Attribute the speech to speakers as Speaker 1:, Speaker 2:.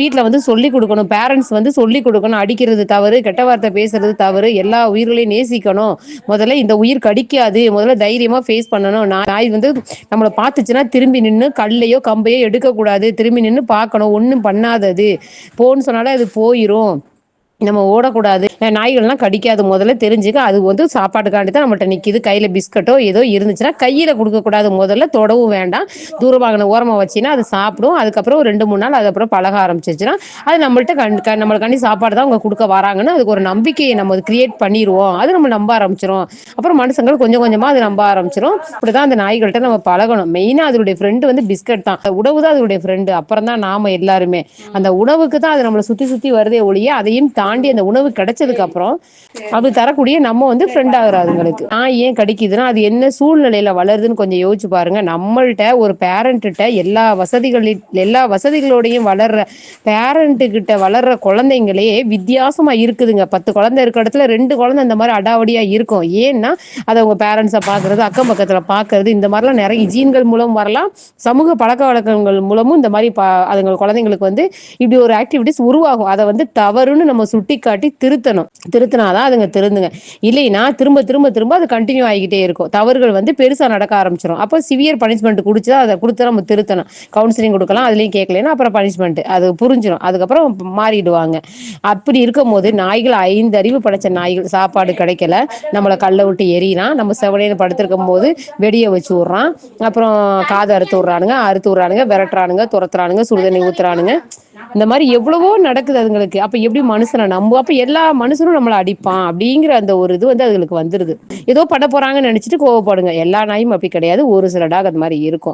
Speaker 1: வீட்டில் வந்து சொல்லி கொடுக்கணும். பேரண்ட்ஸ் வந்து சொல்லி கொடுக்கணும். அடிக்கிறது தவறு கெட்ட வார்த்தை பேசுறது தவறு எல்லா உயிர்களையும் நேசிக்கணும். முதல்ல இந்த உயிர் கடிக்காது. முதல்ல தைரியமா ஃபேஸ் பண்ணணு நாய் வந்து நம்மளை பார்த்துச்சுன்னா திரும்பி நின்று கல்லையோ கம்பையோ எடுக்கக்கூடாது. திரும்பி நின்று பார்க்கணும். ஒன்றும் பண்ணாதது. போன்னு சொன்னாலே அது போயிடும் நம்ம ஓடக்கூடாது. நாய்கள்லாம் கடிக்காது. முதல்ல தெரிஞ்சுக்க அது வந்து சாப்பாட்டுக்காண்டி தான் நம்மள்ட்ட நிற்கிது கையில் பிஸ்கட்டோ ஏதோ இருந்துச்சுன்னா கையில் கொடுக்கக்கூடாது. முதல்ல தொடவும் வேண்டாம். தூரமாகன தூரமாக ஓரமா வச்சின்னா அது சாப்பிடும். அதுக்கப்புறம் ரெண்டு மூணு நாள் அது பழக ஆரம்பிச்சிச்சுன்னா அது நம்மள்ட்ட க நம்மளுக்காண்டி சாப்பாடு தான் அவங்க கொடுக்க வராங்கன்னு அதுக்கு ஒரு நம்பிக்கையை நம்ம கிரியேட் பண்ணிடுவோம் அது நம்ம நம்ப ஆரம்பிச்சிரு அப்புறம் மனுஷங்கள் கொஞ்சம் கொஞ்சமாக அது நம்ப ஆரம்பிச்சிரு தான் அந்த நாய்கள்கிட்ட நம்ம பழகணும். மெயினாக அதனுடைய ஃப்ரெண்டு வந்து பிஸ்கட் தான். உணவு தான் அதனுடைய ஃப்ரெண்டு அப்புறம் தான் நாம எல்லாருமே. அந்த உணவுக்கு தான் அது நம்மளை சுற்றி சுற்றி வருதே ஒழிய அதையும் தாண்டி அந்த உணவு கெடைச்சதுக்கு அப்புறோ அது தரக்கூடிய நம்ம வந்து ஃப்ரெண்ட் ஆகுறோ அதுங்களுக்கு நாய் ஏ கடிக்குதுன்னா அது என்ன சூழ்நிலையில வளருதுன்னு கொஞ்சோ யோசிச்சு பாருங்க. நம்மள்ட்ட ஒரு பேரண்ட்டுட்ட எல்லா வசதிகள எல்லா வசதிகளோடையு வளர்ற பேரண்ட்டு கிட்ட வளர்ற கொழந்தைங்களே வித்தியாசமா இருக்குதுங்க. பத்து கொழந்த இருக்க எடத்துல ரெண்டு கொழந்த இந்த மாரி அடாவடியா இருக்கு ஏன்னா அத உங்க பேரண்ட்ஸ பாக்குறது அக்கம் பக்கத்துல பாக்குறது இந்த மாரிலா நெறைய ஜீன்கள் மூலம் வரலா சமூக பழக்க வழக்கங்கள் மூலமு இந்த ப அதுங்க கொழந்தைங்களுக்கு வந்து இப்டி ஒரு ஆக்டிவிட்டிஸ் உருவாகு அத வந்து தவறுன்னு நம்ம சுட்டிக்காட்டி திருத்தணும். திருத்தினாதான் அதுங்க திருந்துங்க. இல்லைன்னா திரும்ப திரும்ப திரும்ப அது கண்டினியூ ஆகிக்கிட்டே இருக்கும். தவறுகள் வந்து பெருசா நடக்க ஆரம்பிச்சிடும் அப்போ சிவியர் பனிஷ்மெண்ட் குடுத்து அதை கொடுத்து நம்ம திருத்தணும். கவுன்சிலிங் கொடுக்கலாம் அதுலயும் கேக்கலன்னா அப்புறம் பனிஷ்மெண்ட் அது புரிஞ்சிடும் அதுக்கப்புறம் மாறிடுவாங்க. அப்படி இருக்கும் போது நாய்கள் ஐந்து அறிவு படைச்ச நாய்கள் சாப்பாடு கிடைக்கல. நம்மள கல்ல விட்டு எரியலாம் நம்ம செவனையில படுத்திருக்கும் போது வெடிய வச்சு விட்றான். அப்புறம் காது அறுத்து விட்றானுங்க அறுத்து விட்றானுங்க விரட்டுறானுங்க துரத்துறானுங்க சுடுதண்ணி ஊத்துறானுங்க. இந்த மாரி எவ்வளவோ நடக்குது அதுங்களுக்கு. அப்ப எப்டி மனுசன நம்பு? அப்ப எல்லா மனுஷனு நம்மள அடிப்பா அப்டிங்கிற அந்த ஒரு இது வந்து அதுகளுக்கு வந்துருது. ஏதோ பண்ண போறாங்கன்னு நெனைச்சிட்டு கோவப்படுங்க. எல்லா நாயும் அப்டி கெடையாது. ஒரு சில டாக் அது மாரி இருக்கு